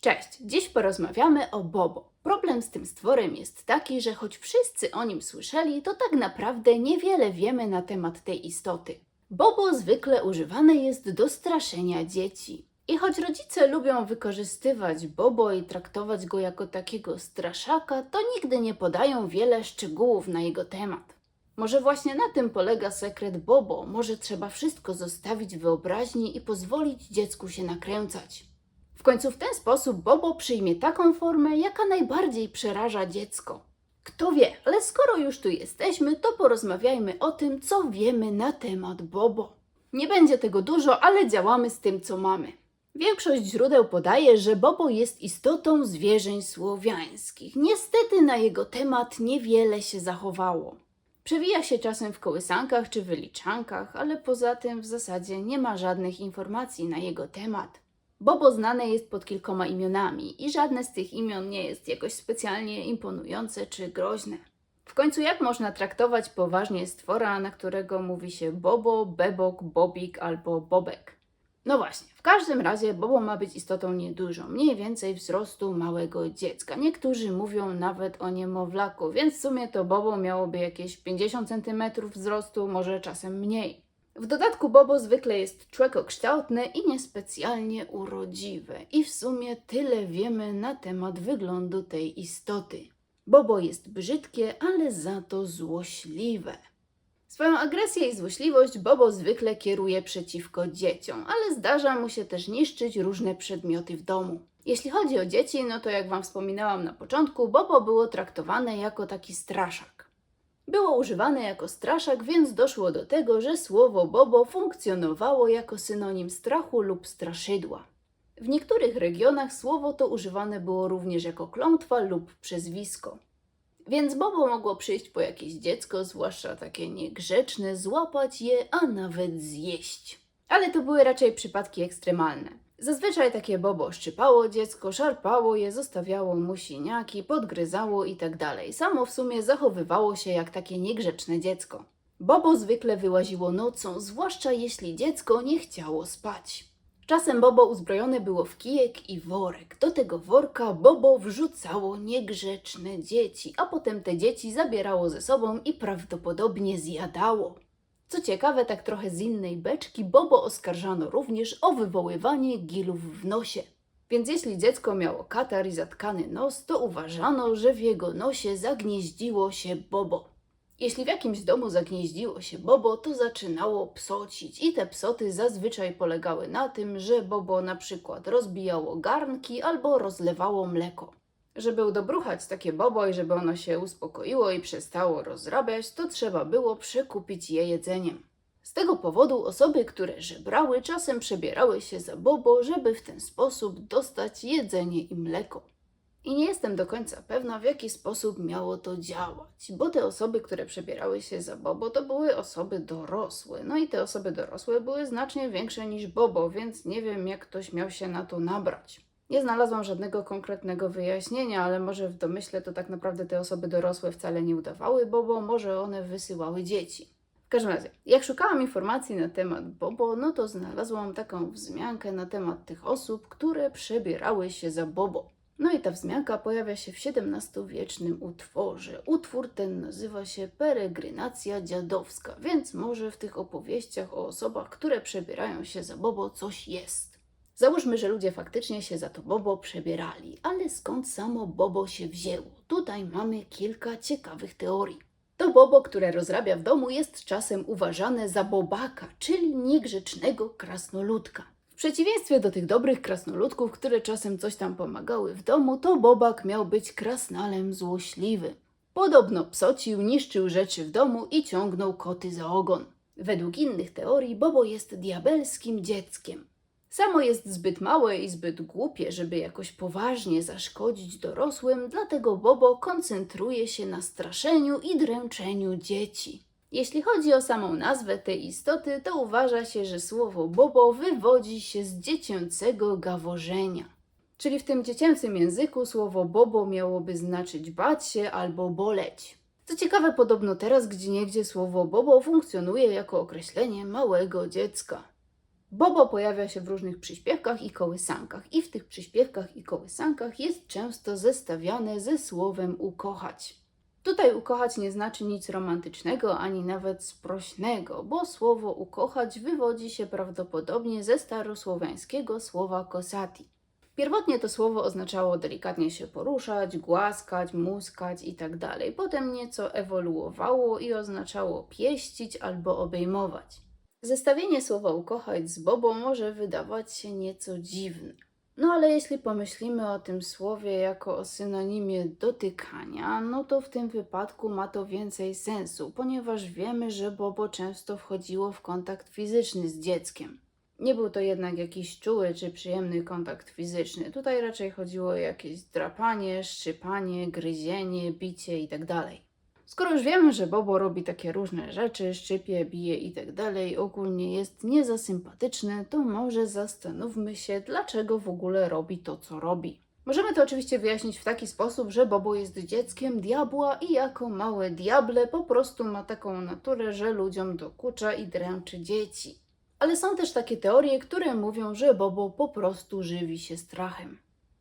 Cześć, dziś porozmawiamy o Bobo. Problem z tym stworem jest taki, że choć wszyscy o nim słyszeli, to tak naprawdę niewiele wiemy na temat tej istoty. Bobo zwykle używane jest do straszenia dzieci. I choć rodzice lubią wykorzystywać Bobo i traktować go jako takiego straszaka, to nigdy nie podają wiele szczegółów na jego temat. Może właśnie na tym polega sekret Bobo, może trzeba wszystko zostawić wyobraźni i pozwolić dziecku się nakręcać. W końcu w ten sposób Bobo przyjmie taką formę, jaka najbardziej przeraża dziecko. Kto wie, ale skoro już tu jesteśmy, to porozmawiajmy o tym, co wiemy na temat Bobo. Nie będzie tego dużo, ale działamy z tym, co mamy. Większość źródeł podaje, że Bobo jest istotą zwierzeń słowiańskich. Niestety na jego temat niewiele się zachowało. Przewija się czasem w kołysankach czy wyliczankach, ale poza tym w zasadzie nie ma żadnych informacji na jego temat. Bobo znane jest pod kilkoma imionami i żadne z tych imion nie jest jakoś specjalnie imponujące czy groźne. W końcu jak można traktować poważnie stwora, na którego mówi się Bobo, Bebok, Bobik albo Bobek? No właśnie, w każdym razie Bobo ma być istotą niedużą, mniej więcej wzrostu małego dziecka. Niektórzy mówią nawet o niemowlaku, więc w sumie to Bobo miałoby jakieś 50 cm wzrostu, może czasem mniej. W dodatku Bobo zwykle jest człekokształtne i niespecjalnie urodziwe. I w sumie tyle wiemy na temat wyglądu tej istoty. Bobo jest brzydkie, ale za to złośliwe. Swoją agresję i złośliwość Bobo zwykle kieruje przeciwko dzieciom, ale zdarza mu się też niszczyć różne przedmioty w domu. Jeśli chodzi o dzieci, no to jak Wam wspominałam na początku, Bobo było traktowane jako taki straszak. Było używane jako straszak, więc doszło do tego, że słowo Bobo funkcjonowało jako synonim strachu lub straszydła. W niektórych regionach słowo to używane było również jako klątwa lub przezwisko. Więc Bobo mogło przyjść po jakieś dziecko, zwłaszcza takie niegrzeczne, złapać je, a nawet zjeść. Ale to były raczej przypadki ekstremalne. Zazwyczaj takie Bobo szczypało dziecko, szarpało je, zostawiało mu siniaki, podgryzało itd. Samo w sumie zachowywało się jak takie niegrzeczne dziecko. Bobo zwykle wyłaziło nocą, zwłaszcza jeśli dziecko nie chciało spać. Czasem Bobo uzbrojone było w kijek i worek. Do tego worka Bobo wrzucało niegrzeczne dzieci, a potem te dzieci zabierało ze sobą i prawdopodobnie zjadało. Co ciekawe, tak trochę z innej beczki, Bobo oskarżano również o wywoływanie gilów w nosie. Więc jeśli dziecko miało katar i zatkany nos, to uważano, że w jego nosie zagnieździło się Bobo. Jeśli w jakimś domu zagnieździło się Bobo, to zaczynało psocić i te psoty zazwyczaj polegały na tym, że Bobo na przykład rozbijało garnki albo rozlewało mleko. Żeby udobruchać takie Bobo i żeby ono się uspokoiło i przestało rozrabiać, to trzeba było przekupić je jedzeniem. Z tego powodu osoby, które żebrały, czasem przebierały się za Bobo, żeby w ten sposób dostać jedzenie i mleko. I nie jestem do końca pewna, w jaki sposób miało to działać, bo te osoby, które przebierały się za Bobo, to były osoby dorosłe. No i te osoby dorosłe były znacznie większe niż Bobo, więc nie wiem, jak ktoś miał się na to nabrać. Nie znalazłam żadnego konkretnego wyjaśnienia, ale może w domyśle to tak naprawdę te osoby dorosłe wcale nie udawały Bobo, może one wysyłały dzieci. W każdym razie, jak szukałam informacji na temat Bobo, no to znalazłam taką wzmiankę na temat tych osób, które przebierały się za Bobo. No i ta wzmianka pojawia się w XVII-wiecznym utworze. Utwór ten nazywa się Peregrynacja Dziadowska, więc może w tych opowieściach o osobach, które przebierają się za Bobo, coś jest. Załóżmy, że ludzie faktycznie się za to Bobo przebierali, ale skąd samo Bobo się wzięło? Tutaj mamy kilka ciekawych teorii. To Bobo, które rozrabia w domu, jest czasem uważane za bobaka, czyli niegrzecznego krasnoludka. W przeciwieństwie do tych dobrych krasnoludków, które czasem coś tam pomagały w domu, to Bobak miał być krasnalem złośliwym. Podobno psocił, niszczył rzeczy w domu i ciągnął koty za ogon. Według innych teorii Bobo jest diabelskim dzieckiem. Samo jest zbyt małe i zbyt głupie, żeby jakoś poważnie zaszkodzić dorosłym, dlatego Bobo koncentruje się na straszeniu i dręczeniu dzieci. Jeśli chodzi o samą nazwę tej istoty, to uważa się, że słowo bobo wywodzi się z dziecięcego gaworzenia. Czyli w tym dziecięcym języku słowo bobo miałoby znaczyć bać się albo boleć. Co ciekawe, podobno teraz gdzieniegdzie słowo bobo funkcjonuje jako określenie małego dziecka. Bobo pojawia się w różnych przyśpiewkach i kołysankach, i w tych przyśpiewkach i kołysankach jest często zestawiane ze słowem ukochać. Tutaj ukochać nie znaczy nic romantycznego ani nawet sprośnego, bo słowo ukochać wywodzi się prawdopodobnie ze starosłowiańskiego słowa kosati. Pierwotnie to słowo oznaczało delikatnie się poruszać, głaskać, muskać itd. Potem nieco ewoluowało i oznaczało pieścić albo obejmować. Zestawienie słowa ukochać z Bobo może wydawać się nieco dziwne. No ale jeśli pomyślimy o tym słowie jako o synonimie dotykania, no to w tym wypadku ma to więcej sensu, ponieważ wiemy, że Bobo często wchodziło w kontakt fizyczny z dzieckiem. Nie był to jednak jakiś czuły czy przyjemny kontakt fizyczny. Tutaj raczej chodziło o jakieś drapanie, szczypanie, gryzienie, bicie itd. Skoro już wiemy, że Bobo robi takie różne rzeczy, szczypie, bije itd., ogólnie jest nie za sympatyczny, to może zastanówmy się, dlaczego w ogóle robi to, co robi. Możemy to oczywiście wyjaśnić w taki sposób, że Bobo jest dzieckiem diabła i jako małe diable po prostu ma taką naturę, że ludziom dokucza i dręczy dzieci. Ale są też takie teorie, które mówią, że Bobo po prostu żywi się strachem.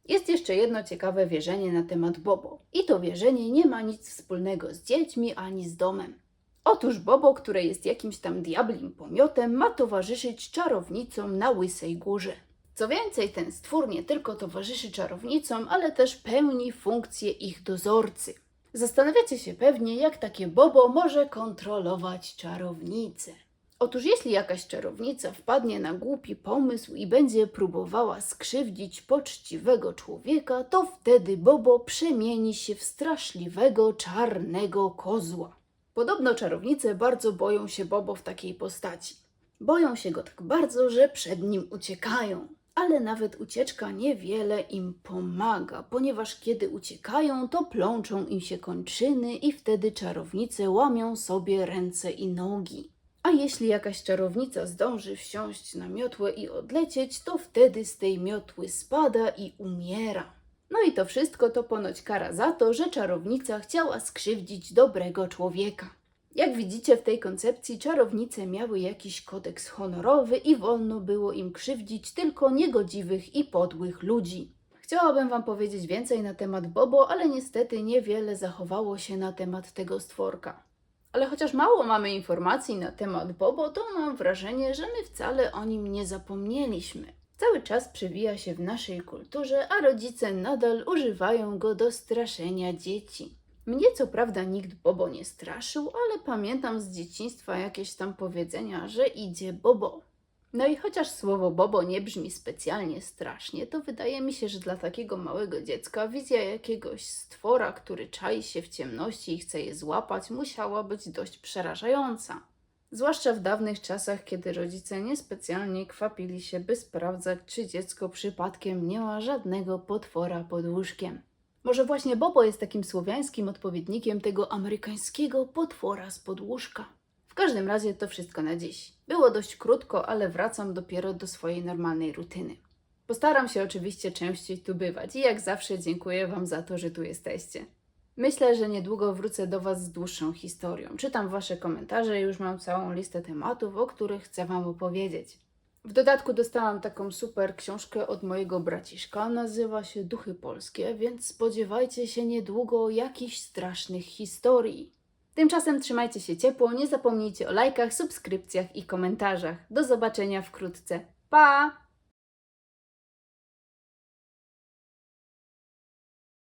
Jest jeszcze jedno ciekawe wierzenie na temat Bobo. I to wierzenie nie ma nic wspólnego z dziećmi ani z domem. Otóż Bobo, które jest jakimś tam diablim pomiotem, ma towarzyszyć czarownicom na Łysej Górze. Co więcej, ten stwór nie tylko towarzyszy czarownicom, ale też pełni funkcję ich dozorcy. Zastanawiacie się pewnie, jak takie Bobo może kontrolować czarownicę. Otóż jeśli jakaś czarownica wpadnie na głupi pomysł i będzie próbowała skrzywdzić poczciwego człowieka, to wtedy Bobo przemieni się w straszliwego czarnego kozła. Podobno czarownice bardzo boją się Bobo w takiej postaci. Boją się go tak bardzo, że przed nim uciekają. Ale nawet ucieczka niewiele im pomaga, ponieważ kiedy uciekają, to plączą im się kończyny i wtedy czarownice łamią sobie ręce i nogi. A jeśli jakaś czarownica zdąży wsiąść na miotłę i odlecieć, to wtedy z tej miotły spada i umiera. No i to wszystko to ponoć kara za to, że czarownica chciała skrzywdzić dobrego człowieka. Jak widzicie, w tej koncepcji czarownice miały jakiś kodeks honorowy i wolno było im krzywdzić tylko niegodziwych i podłych ludzi. Chciałabym Wam powiedzieć więcej na temat Bobo, ale niestety niewiele zachowało się na temat tego stworka. Ale chociaż mało mamy informacji na temat Bobo, to mam wrażenie, że my wcale o nim nie zapomnieliśmy. Cały czas przewija się w naszej kulturze, a rodzice nadal używają go do straszenia dzieci. Mnie co prawda nikt Bobo nie straszył, ale pamiętam z dzieciństwa jakieś tam powiedzenia, że idzie Bobo. No i chociaż słowo Bobo nie brzmi specjalnie strasznie, to wydaje mi się, że dla takiego małego dziecka wizja jakiegoś stwora, który czai się w ciemności i chce je złapać, musiała być dość przerażająca. Zwłaszcza w dawnych czasach, kiedy rodzice niespecjalnie kwapili się, by sprawdzać, czy dziecko przypadkiem nie ma żadnego potwora pod łóżkiem. Może właśnie Bobo jest takim słowiańskim odpowiednikiem tego amerykańskiego potwora z podłóżka. W każdym razie to wszystko na dziś. Było dość krótko, ale wracam dopiero do swojej normalnej rutyny. Postaram się oczywiście częściej tu bywać i jak zawsze dziękuję Wam za to, że tu jesteście. Myślę, że niedługo wrócę do Was z dłuższą historią. Czytam Wasze komentarze i już mam całą listę tematów, o których chcę Wam opowiedzieć. W dodatku dostałam taką super książkę od mojego braciszka, nazywa się Duchy Polskie, więc spodziewajcie się niedługo jakichś strasznych historii. Tymczasem trzymajcie się ciepło, nie zapomnijcie o lajkach, subskrypcjach i komentarzach. Do zobaczenia wkrótce. Pa!